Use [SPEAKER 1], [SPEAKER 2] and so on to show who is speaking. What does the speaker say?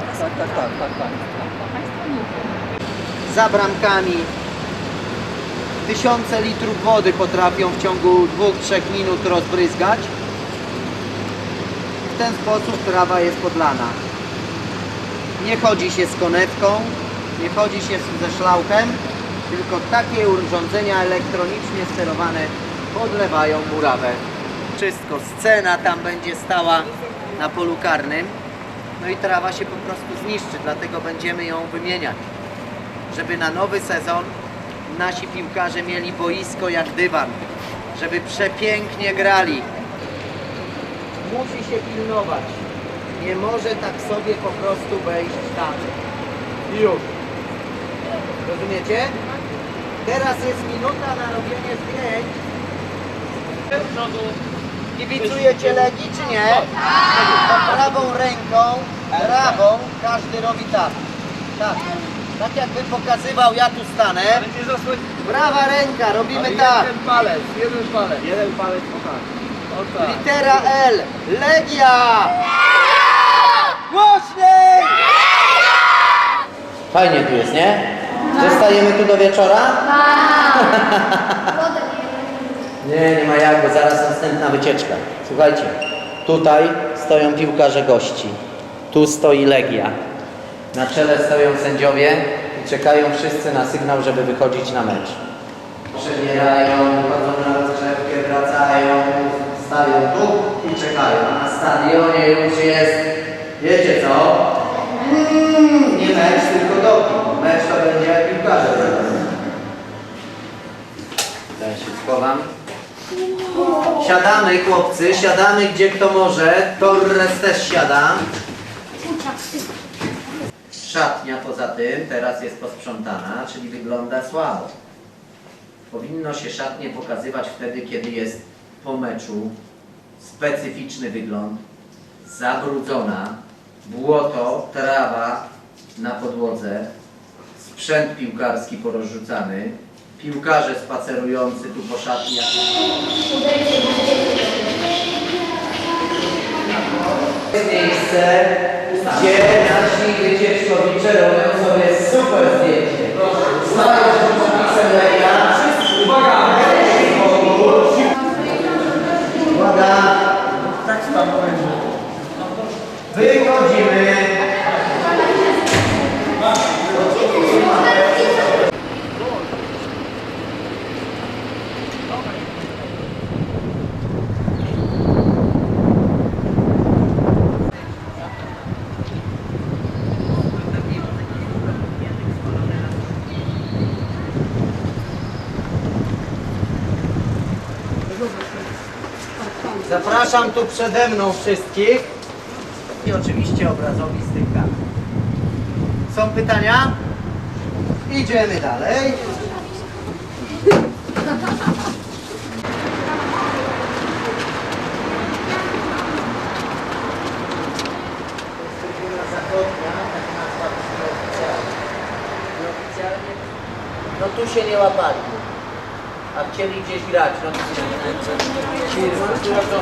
[SPEAKER 1] tak, tak, tak, tak, tak.
[SPEAKER 2] Za bramkami tysiące litrów wody potrafią w ciągu 2-3 minut rozbryzgać. W ten sposób trawa jest podlana. Nie chodzi się z konewką, nie chodzi się ze szlauchem, tylko takie urządzenia elektronicznie sterowane podlewają murawę. Wszystko, scena tam będzie stała na polu karnym, no i trawa się po prostu zniszczy, dlatego będziemy ją wymieniać żeby na nowy sezon nasi piłkarze mieli boisko jak dywan, żeby przepięknie grali. Musi się pilnować. Nie może tak sobie po prostu wejść tam. Już. Rozumiecie? Teraz jest minuta na robienie zdjęć. Kibicujecie Legii czy nie? Prawą ręką, prawą, każdy robi tak. Tak. Tak jakby pokazywał, ja tu stanę. Prawa ręka, robimy tak.
[SPEAKER 1] Jeden palec, jeden palec. Jeden palec, o tak. Tak.
[SPEAKER 2] Litera L. Legia! Głośniej! Fajnie tu jest, nie? Zostajemy tu do wieczora? Nie, nie ma jak, bo zaraz następna wycieczka. Słuchajcie, tutaj stoją piłkarze gości. Tu stoi Legia. Na czele stoją sędziowie i czekają wszyscy na sygnał, żeby wychodzić na mecz. Przebierają, chodzą na rozgrzewkę, wracają, stają tu i czekają. A na stadionie już jest, wiecie co? Mm, nie mecz, tylko doping. Mecz to będzie jak piłkarze. Teraz się schowam. Siadamy chłopcy, siadamy gdzie kto może. Torres też siada. Szatnia poza tym teraz jest posprzątana, czyli wygląda słabo. Powinno się szatnie pokazywać wtedy, kiedy jest po meczu specyficzny wygląd, zabrudzona, błoto, trawa na podłodze, sprzęt piłkarski porozrzucany, piłkarze spacerujący tu po szatniach. jest miejsce, gdzie nasi wycieczkowicze robią sobie super zdjęcie. Stają się podpisem Leja. Uwaga! Uwaga!
[SPEAKER 1] Tak tam będzie.
[SPEAKER 2] Wychodzimy! Zapraszam tu przede mną wszystkich i oczywiście obrazowi z tych. Są pytania? Idziemy dalej. No tu się nie łapali a chcieli gdzieś grać. No, to.